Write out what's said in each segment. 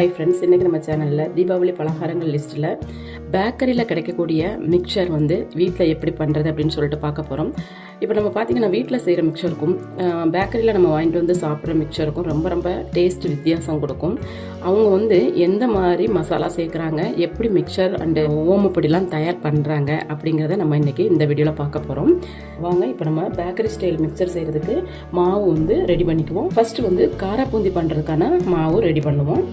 Hi friends இன்றைக்கி நம்ம சேனலில் தீபாவளி பலகாரங்கள் லிஸ்ட்டில் பேக்கரியில் கிடைக்கக்கூடிய மிக்சர் வந்து வீட்டில் எப்படி பண்ணுறது அப்படின்னு சொல்லிட்டு பார்க்க போகிறோம் இப்போ நம்ம பார்த்திங்கன்னா வீட்டில் செய்கிற மிக்சருக்கும் பேக்கரியில் நம்ம வாங்கிட்டு வந்து சாப்பிட்ற மிக்சருக்கும் ரொம்ப ரொம்ப டேஸ்ட் வித்தியாசம் கொடுக்கும். அவங்க வந்து எந்த மாதிரி மசாலா சேர்க்குறாங்க எப்படி மிக்சர் அண்டு ஓமப்பொடிலாம் தயார் பண்ணுறாங்க அப்படிங்கிறத நம்ம இன்றைக்கி இந்த வீடியோவில் பார்க்க போகிறோம் வாங்க இப்போ நம்ம பேக்கரி ஸ்டைல் மிக்சர் செய்கிறதுக்கு மாவு வந்து ரெடி பண்ணிக்குவோம். ஃபஸ்ட்டு வந்து காராப்பூந்தி பண்ணுறதுக்கான மாவு ரெடி பண்ணுவோம்.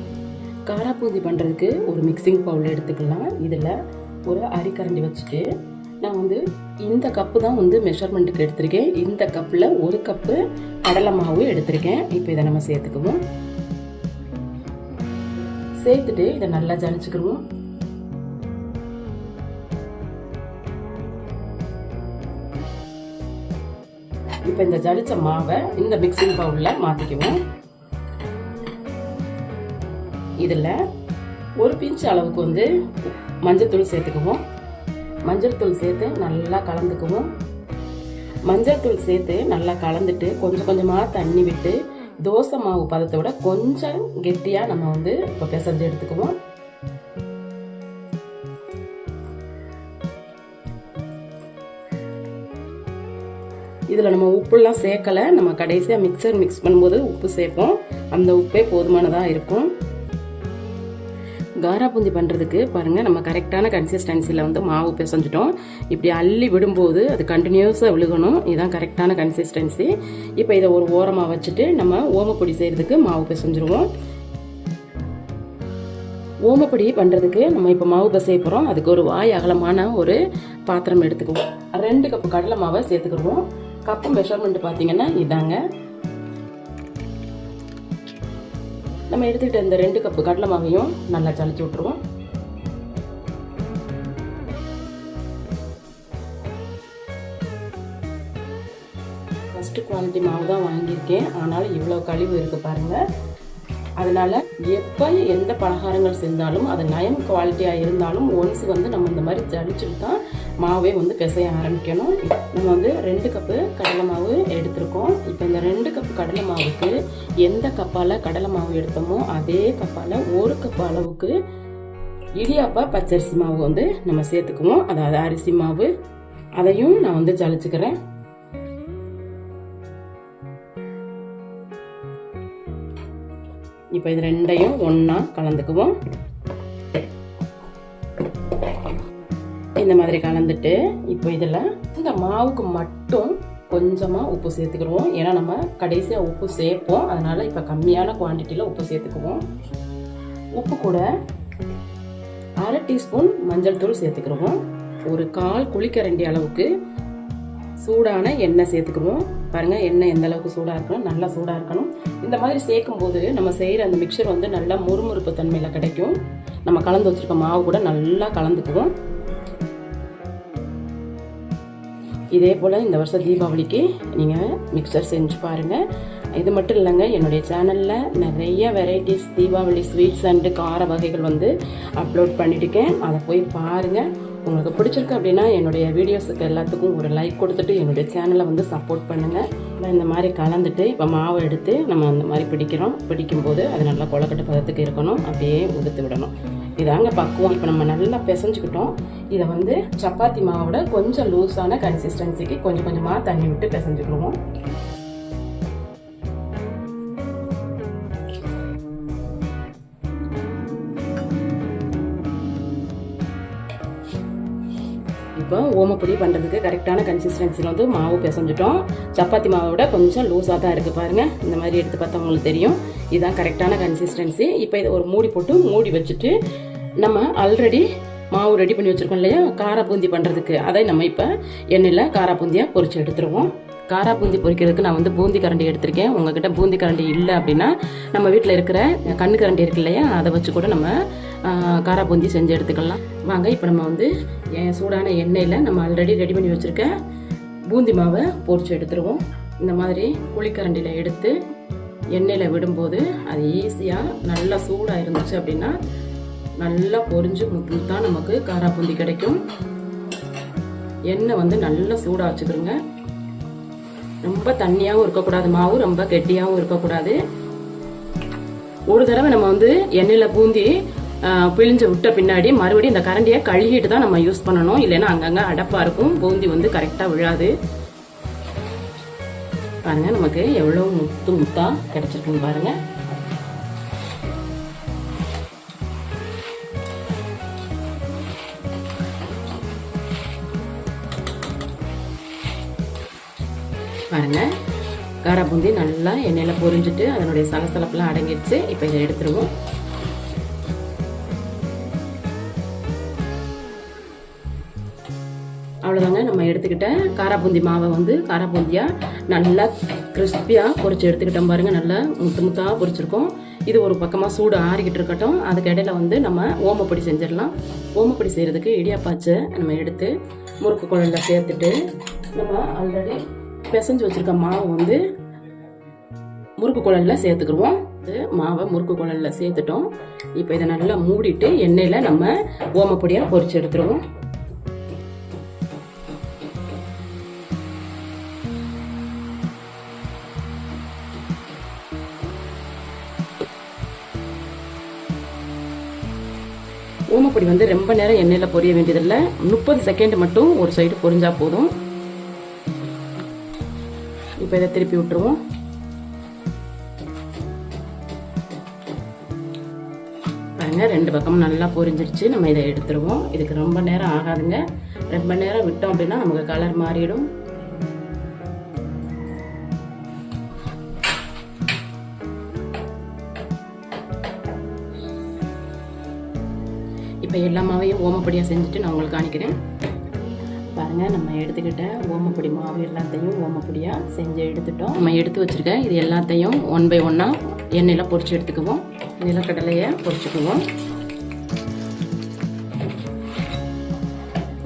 காராப்பூதி பண்ணுறதுக்கு ஒரு மிக்சிங் பவுல் எடுத்துக்கலாம். இதில் ஒரு அரிக்கரண்டி வச்சுட்டு நான் வந்து இந்த கப்பு தான் வந்து மெஷர்மெண்ட்டுக்கு எடுத்திருக்கேன். இந்த கப்பில் ஒரு கப்பு கடலை மாவு எடுத்திருக்கேன். இப்போ இதை நம்ம சேர்த்துக்குவோம். சேர்த்துட்டு இதை நல்லா ஜலிச்சுக்கிடுவோம். இப்போ இந்த ஜலிச்ச மாவை இந்த மிக்சிங் பவுலில் மாற்றிக்குவோம் இதில் ஒரு பிஞ்ச் அளவுக்கு வந்து மஞ்சத்தூள் சேர்த்துக்குவோம். மஞ்சள் தூள் சேர்த்து நல்லா கலந்துக்குவோம். மஞ்சள் தூள் சேர்த்து நல்லா கலந்துட்டு கொஞ்சம் கொஞ்சமாக தண்ணி விட்டு தோசை மாவு பதத்தை விட கொஞ்சம் கெட்டியாக நம்ம வந்து இப்போ பிசைஞ்சு எடுத்துக்குவோம். இதில் நம்ம உப்புலாம் சேர்க்கலை. நம்ம கடைசியாக மிக்சர் மிக்ஸ் பண்ணும்போது உப்பு சேர்ப்போம். அந்த உப்பே போதுமானதாக இருக்கும். காரா பூந்தி பண்ணுறதுக்கு பாருங்கள் நம்ம கரெக்டான கன்சிஸ்டன்சியில் வந்து மாவு பிசைஞ்சிட்டோம். இப்படி அள்ளி விடும்போது அது கண்டினியூஸாக விழுகணும். இதுதான் கரெக்டான கன்சிஸ்டன்சி இப்போ இதை ஒரு ஓரமாக வச்சுட்டு நம்ம ஓமப்பொடி செய்கிறதுக்கு மாவு பிசைஞ்சிருவோம். ஓமப்பொடி பண்ணுறதுக்கு நம்ம இப்போ மாவு பிசைய போகிறோம் அதுக்கு ஒரு வாய் அகலமான ஒரு பாத்திரம் எடுத்துக்குவோம். ரெண்டு கப் கடலை மாவை சேர்த்துக்கிடுவோம். கப்பு மெஷர்மெண்ட் பார்த்தீங்கன்னா இதாங்க. நம்ம எடுத்துக்கிட்ட இந்த ரெண்டு கப்பு கடலை மாவையும் நல்லா சளிச்சு விட்ருவோம் ஃபஸ்ட்டு குவாலிட்டி மாவு தான் வாங்கியிருக்கேன். ஆனாலும் இவ்வளோ கழிவு இருக்குது பாருங்கள் அதனால் எப்போ எந்த பலகாரங்கள் செஞ்சாலும் அது நயம் குவாலிட்டியாக இருந்தாலும் ஒன்ஸ் வந்து நம்ம இந்த மாதிரி ஜலிச்சுட்டு தான் மாவே வந்து பிசைய ஆரம்பிக்கணும். நம்ம வந்து ரெண்டு கப்பு கடலை மாவு எடுத்திருக்கோம். இப்போ இந்த ரெண்டு கப்பு கடலை மாவுக்கு எந்த கப்பால் கடலை மாவு எடுத்தோமோ அதே கப்பால் ஒரு கப் அளவுக்கு இடியாப்பா பச்சரிசி மாவு வந்து நம்ம சேர்த்துக்குவோம். அதாவது அரிசி மாவு. அதையும் நான் வந்து ஜலிச்சுக்கிறேன். இப்போ இது ரெண்டையும் ஒன்றா கலந்துக்குவோம். இந்த மாதிரி கலந்துட்டு இப்போ இதில் இந்த மாவுக்கு மட்டும் கொஞ்சமாக உப்பு சேர்த்துக்கிடுவோம். ஏன்னா நம்ம கடைசியாக உப்பு சேர்ப்போம். அதனால் இப்போ கம்மியான குவான்டிட்டியில் உப்பு சேர்த்துக்குவோம். உப்பு கூட அரை டீஸ்பூன் மஞ்சள் தூள் சேர்த்துக்கிடுவோம். ஒரு கால் குளிக்கரண்டி அளவுக்கு சூடான எண்ணெய் சேர்த்துக்குவோம் பாருங்கள் எண்ணெய் எந்த அளவுக்கு சூடாக இருக்கணும் நல்லா சூடாக இருக்கணும். இந்த மாதிரி சேர்க்கும் போது நம்ம செய்கிற அந்த மிக்சர் வந்து நல்லா முறுமுறுப்பு தன்மையில் கிடைக்கும். நம்ம கலந்து வச்சுருக்க மாவு கூட நல்லா கலந்துக்குவோம். இதே போல் இந்த வருஷம் தீபாவளிக்கு நீங்கள் மிக்சர் செஞ்சு பாருங்கள் இது மட்டும் இல்லைங்க என்னுடைய சேனலில் நிறைய வெரைட்டிஸ் தீபாவளி ஸ்வீட்ஸ் அண்டு கார வகைகள் வந்து அப்லோட் பண்ணிட்டுருக்கேன். அதை போய் பாருங்கள் உங்களுக்கு பிடிச்சிருக்கு அப்படின்னா என்னுடைய வீடியோஸுக்கு எல்லாத்துக்கும் ஒரு லைக் கொடுத்துட்டு என்னுடைய சேனலை வந்து சப்போர்ட் பண்ணுங்கள் நான் இந்த மாதிரி கலந்துட்டு இப்போ மாவை எடுத்து நம்ம அந்த மாதிரி பிடிக்கிறோம். பிடிக்கும்போது அது நல்லா கொலக்கட்டை பதத்துக்கு இருக்கணும். அப்படியே உதுத்து விடணும். இதாங்க பக்குவம். இப்போ நம்ம நல்லா பிசைஞ்சுக்கிட்டோம். இதை வந்து சப்பாத்தி மாவோட கொஞ்சம் லூஸான கன்சிஸ்டன்சிக்கு கொஞ்சம் கொஞ்சமாக தண்ணி விட்டு பிசைஞ்சுக்கிடுவோம். இப்போ ஓமப்பொடி பண்ணுறதுக்கு கரெக்டான கன்சிஸ்டன்சியில் வந்து மாவு பிசைஞ்சிட்டோம். சப்பாத்தி மாவோட கொஞ்சம் லூஸாக தான் இருக்குது பாருங்கள் இந்த மாதிரி எடுத்து பார்த்தா உங்களுக்கு தெரியும். இதுதான் கரெக்டான கன்சிஸ்டன்சி இப்போ இதை ஒரு மூடி போட்டு மூடி வச்சுட்டு நம்ம ஆல்ரெடி மாவு ரெடி பண்ணி வச்சுருக்கோம் இல்லையா? காரா பூந்தி பண்ணுறதுக்கு அதை நம்ம இப்போ எண்ணெயில் காரா பூந்தியாக எடுத்துருவோம். காரா பூந்தி பொரிக்கிறதுக்கு நான் வந்து பூந்தி கரண்டி எடுத்திருக்கேன். உங்ககிட்ட பூந்தி கரண்டி இல்லை அப்படின்னா நம்ம வீட்டில் இருக்கிற கண்ணு கரண்டி இருக்கு இல்லையா? அதை வச்சு கூட நம்ம காரா பூந்தி செஞ்சு எடுத்துக்கலாம். வாங்க இப்போ நம்ம வந்து சூடான எண்ணெயில் நம்ம ஆல்ரெடி ரெடி பண்ணி வச்சுருக்க பூந்தி மாவை பொறிச்சு எடுத்துருவோம். இந்த மாதிரி புளிக்கரண்டியில் எடுத்து எண்ணெயில் விடும்போது அது ஈஸியாக நல்லா சூடாக இருந்துச்சு அப்படின்னா நல்லா பொரிஞ்சு முத்து தான் நமக்கு காரா பூந்தி கிடைக்கும். எண்ணெய் வந்து நல்லா சூடாக வச்சுக்கிறோங்க ரொம்ப தண்ணியாகவும் இருக்கக்கூடாது மாவு ரொம்ப கெட்டியாகவும் இருக்கக்கூடாது. ஒரு தடவை நம்ம வந்து எண்ணெயில் பூந்தி பிழிஞ்சு விட்ட பின்னாடி மறுபடியும் இந்த கரண்டியை கழுகிட்டு தான் நம்ம யூஸ் பண்ணணும். இல்லைன்னா அங்கங்கே அடப்பாக இருக்கும். பூந்தி வந்து கரெக்டாக விழாது. பாருங்க நமக்கு எவ்வளோ முத்து முத்தா கிடைச்சிருக்குன்னு பாருங்க. பாருங்க காரா பூந்தி நல்லா எண்ணெயில் பொரிஞ்சிட்டு அதனுடைய சலசலப்பெல்லாம் அடங்கிடுச்சு. இப்போ இதை எடுத்துருவோம். அவ்வளோதாங்க நம்ம எடுத்துக்கிட்ட காராபூந்தி மாவை வந்து காராபூந்தியாக நல்லா கிறிஸ்பியாக பொறிச்சு எடுத்துக்கிட்டோம் பாருங்கள் நல்லா முத்து முத்தாக பொரிச்சிருக்கோம். இது ஒரு பக்கமாக சூடு ஆறிக்கிட்டு இருக்கட்டும். அதுக்கு இடையில வந்து நம்ம ஓமப்பொடி செஞ்சிடலாம். ஓமப்பொடி செய்கிறதுக்கு இடியாப்பாச்சை நம்ம எடுத்து முறுக்கு குழல்ல சேர்த்துட்டு நம்ம ஆல்ரெடி பிசைஞ்சு வச்சுருக்க மாவு வந்து முறுக்கு குழல்ல சேர்த்துக்குருவோம். இது மாவை முறுக்கு குழல்ல சேர்த்துட்டோம். இப்போ இதை நல்லா மூடிட்டு எண்ணெயில் நம்ம ஓமப்பொடியாக பொறிச்சு எடுத்துருவோம். ஓமப்பொடி வந்து ரொம்ப நேரம் எண்ணெயில் பொரிய வேண்டியதில்லை. முப்பது செகண்ட் மட்டும் ஒரு சைடு பொரிஞ்சால் போதும். இப்போ இதை திருப்பி விட்டுருவோம். பாருங்க ரெண்டு பக்கமும் நல்லா பொரிஞ்சிருச்சு. நம்ம இதை எடுத்துருவோம். இதுக்கு ரொம்ப நேரம் ஆகாதுங்க. ரொம்ப நேரம் விட்டோம் அப்படின்னா நமக்கு கலர் மாறிடும். இப்போ எல்லா மாவையும் ஓமப்பொடியாக செஞ்சுட்டு நான் உங்களுக்கு காணிக்கிறேன் பாருங்கள் நம்ம எடுத்துக்கிட்ட ஓமப்பொடி மாவு எல்லாத்தையும் ஓமப்பொடியாக செஞ்சு எடுத்துட்டோம். நம்ம எடுத்து வச்சுருக்க இது எல்லாத்தையும் ஒன் பை ஒன்னாக எண்ணெயில் பொறிச்சு எடுத்துக்குவோம். நிலக்கடலையை பொறிச்சுக்குவோம்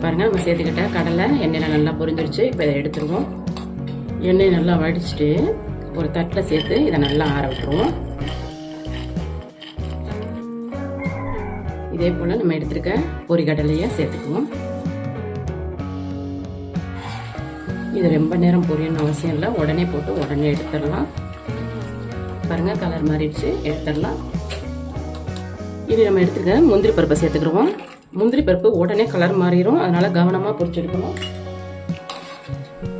பாருங்கள் நம்ம சேர்த்துக்கிட்ட கடலை எண்ணெயில் நல்லா பொரிஞ்சிருச்சு. இப்போ இதை எடுத்துருவோம். எண்ணெய் நல்லா வடிச்சிட்டு ஒரு தட்டில் சேர்த்து இதை நல்லா ஆற விட்டுருவோம். இதே போல் நம்ம எடுத்துருக்க பொரிகடலையை சேர்த்துக்குவோம். இது ரொம்ப நேரம் பொரியணும் அவசியம் இல்லை. உடனே போட்டு உடனே எடுத்துடலாம். பாருங்க கலர் மாறிடுச்சு. எடுத்துடலாம். இது நம்ம எடுத்துக்க முந்திரி பருப்பை சேர்த்துக்கிடுவோம். முந்திரி பருப்பு உடனே கலர் மாறிடும் அதனால் கவனமாக பொரிச்செடுக்கணும்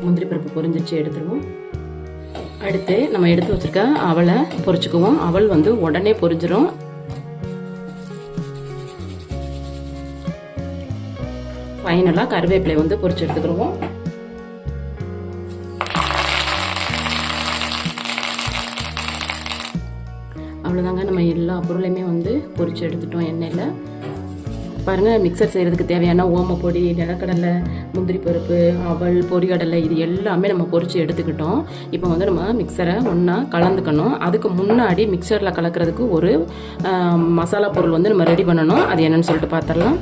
முந்திரி பருப்பு பொரிஞ்சிச்சு எடுத்துருவோம். அடுத்து நம்ம எடுத்து வச்சிருக்க அவளை பொரிச்சுக்குவோம். அவள் வந்து உடனே பொரிஞ்சிடும் ஃபைனலாக கருவேப்பிலை வந்து பொறிச்சு எடுத்துக்கிடுவோம். அவ்வளோதாங்க நம்ம எல்லா பொருளையுமே வந்து பொறிச்சு எடுத்துட்டோம் எண்ணெயில். பாருங்கள் மிக்சர் செய்கிறதுக்கு தேவையான ஓமப்பொடி நிலக்கடலை முந்திரி பருப்பு அவல் பொரிகடலை இது எல்லாமே நம்ம பொறிச்சு எடுத்துக்கிட்டோம். இப்போ வந்து நம்ம மிக்சரை ஒன்றா கலந்துக்கணும். அதுக்கு முன்னாடி மிக்சரில் கலக்கிறதுக்கு ஒரு மசாலா பொருள் வந்து நம்ம ரெடி பண்ணணும். அது என்னென்னு சொல்லிட்டு பார்த்துடலாம்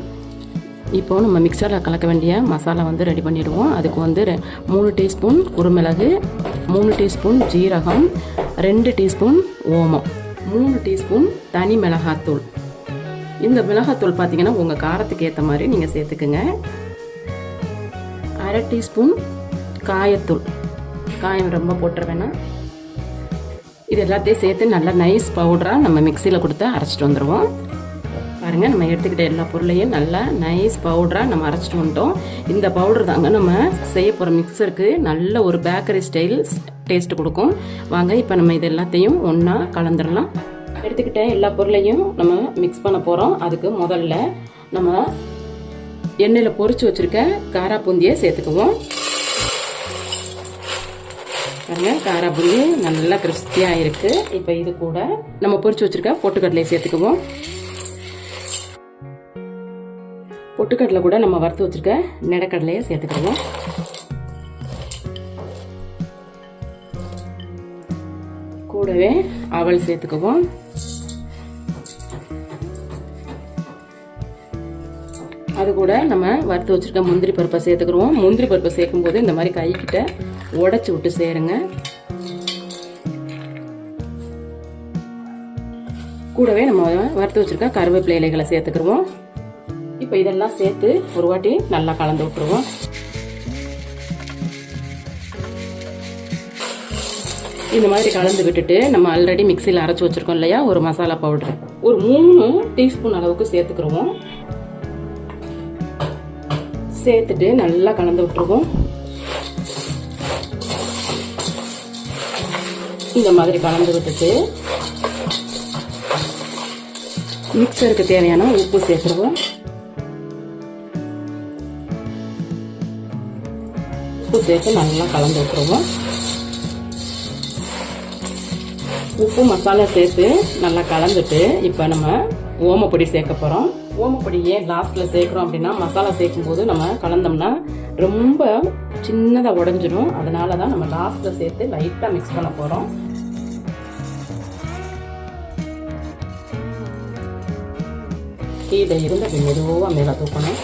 இப்போது நம்ம மிக்சரில் கலக்க வேண்டிய மசாலா வந்து ரெடி பண்ணிவிடுவோம் அதுக்கு வந்து ரெ- மூணு டீஸ்பூன் குருமிளகு மூணு டீஸ்பூன் ஜீரகம் ரெண்டு டீஸ்பூன் ஓமம் மூணு டீஸ்பூன் தனி மிளகாத்தூள். இந்த மிளகாத்தூள் பார்த்தீங்கன்னா உங்கள் காரத்துக்கு ஏற்ற மாதிரி நீங்கள் சேர்த்துக்குங்க. அரை டீஸ்பூன் காயத்தூள். காயம் ரொம்ப போட்டுற வேணாம். இது எல்லாத்தையும் சேர்த்து நல்லா நைஸ் பவுடராக நம்ம மிக்சியில் கொடுத்து அரைச்சிட்டு வந்துடுவோம் பாருங்கள் நம்ம எடுத்துக்கிட்ட எல்லா பொருளையும் நல்லா நைஸ் பவுடராக நம்ம அரைச்சிட்டு வந்துட்டோம். இந்த பவுடர் தாங்க நம்ம செய்ய போகிற மிக்சருக்கு நல்ல ஒரு பேக்கரி ஸ்டைல் டேஸ்ட் கொடுக்கும். வாங்க இப்போ நம்ம இது எல்லாத்தையும் ஒன்றா கலந்துடலாம். எடுத்துக்கிட்ட எல்லா பொருளையும் நம்ம மிக்ஸ் பண்ண போகிறோம் அதுக்கு முதல்ல நம்ம எண்ணெயில் பொறிச்சு வச்சுருக்க காரா பூந்தியை சேர்த்துக்குவோம். பாருங்கள் காரா பூந்தி நல்லா கிறிஸ்பியாக இருக்குது இப்போ இது கூட நம்ம பொரிச்சு வச்சுருக்க பொட்டுக்கடலையை சேர்த்துக்குவோம். பொட்டுக்கடலை கூட நம்ம வறுத்து வச்சுருக்க நிலக்கடலையை சேர்த்துக்கிடுவோம். கூடவே அவல் சேர்த்துக்குவோம். அது கூட நம்ம வறுத்து வச்சுருக்க முந்திரி பருப்பை சேர்த்துக்கிடுவோம். முந்திரி பருப்பை சேர்க்கும்போது இந்த மாதிரி கைக்கிட்ட உடைச்சி விட்டு சேருங்க. கூடவே நம்ம வறுத்து வச்சிருக்க கருவேப்பிலை இலைகளை சேர்த்துக்கிடுவோம். இப்போ இதெல்லாம் சேர்த்து ஒரு வாட்டி நல்லா கலந்து விட்டுருவோம். இந்த மாதிரி கலந்து விட்டுட்டு நம்ம ஆல்ரெடி மிக்சியில் அரைச்சி வச்சிருக்கோம் இல்லையா? ஒரு மசாலா பவுடர் ஒரு மூணு டீஸ்பூன் அளவுக்கு சேர்த்துக்கிருவோம். சேர்த்துட்டு நல்லா கலந்து விட்டுருவோம். இந்த மாதிரி கலந்து விட்டுட்டு மிக்சருக்கு தேவையான உப்பு சேர்த்துருவோம். உப்பு சேர்த்து நல்லா கலந்து விட்டுருவோம். உப்பு மசாலா சேர்த்து நல்லா கலந்துட்டு இப்போ நம்ம ஓமப்பொடி சேர்க்க போகிறோம் ஓமப்பொடி ஏன் லாஸ்ட்டில் சேர்க்குறோம் அப்படின்னா மசாலா சேர்க்கும் போது நம்ம கலந்தோம்னா ரொம்ப சின்னதாக உடஞ்சிடும் அதனால தான் நம்ம லாஸ்ட்டில் சேர்த்து லைட்டாக மிக்ஸ் பண்ண போகிறோம் கீழே இருந்து அப்படி மெதுவாக மேலே தூக்கணும்.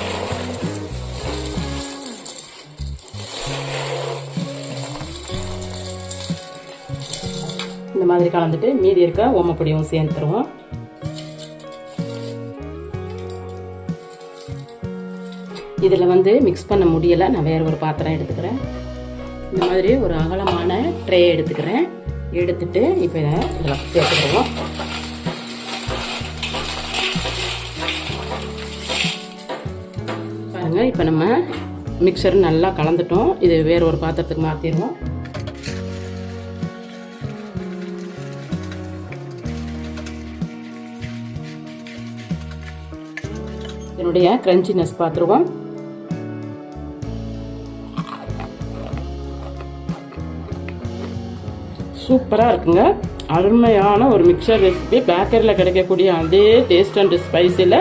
இந்த மாதிரி கலந்துட்டு மீதி இருக்க ஓமப்பொடியும் சேர்த்துருவோம் இதில் வந்து மிக்ஸ் பண்ண முடியலை. நான் வேறு ஒரு பாத்திரம் எடுத்துக்கிறேன். இந்த மாதிரி ஒரு அகலமான ட்ரே எடுத்துக்கிறேன். எடுத்துட்டு இப்போ இதை இதில் சேர்த்துக்கிடுவோம். பாருங்கள் இப்போ நம்ம மிக்சர் நல்லா கலந்துட்டோம். இது வேறு ஒரு பாத்திரத்துக்கு மாற்றிடுவோம் இதனுடைய கிரன்ச்சினஸ் பார்த்துருவோம். சூப்பராக இருக்குங்க. அருமையான ஒரு மிக்சர் ரெசிபி பேக்கரியில் கிடைக்கக்கூடிய அதே டேஸ்ட் அண்ட் ஸ்பைஸில்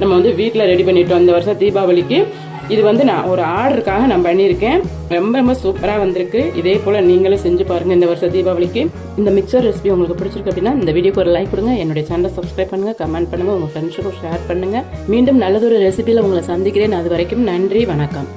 நம்ம வந்து வீட்டில் ரெடி பண்ணிட்டோம் இந்த வருஷம் தீபாவளிக்கு இது வந்து நான் ஒரு ஆர்டருக்காக நான் பண்ணியிருக்கேன். ரொம்ப ரொம்ப சூப்பராக வந்திருக்கு. இதே போல் நீங்களும் செஞ்சு பாருங்கள் இந்த வருஷம் தீபாவளிக்கு. இந்த மிக்சர் ரெசிபி உங்களுக்கு பிடிச்சிருக்கு அப்படின்னா இந்த வீடியோக்கு ஒரு லைக் கொடுங்க. என்னுடைய சேனலை சப்ஸ்கிரைப் பண்ணுங்கள் கமெண்ட் பண்ணுங்கள் உங்கள் ஃப்ரெண்ட்ஸுக்கும் ஷேர் பண்ணுங்கள் மீண்டும் நல்லதொரு ரெசிபியில் உங்களை சந்திக்கிறேன். அது வரைக்கும் நன்றி வணக்கம்.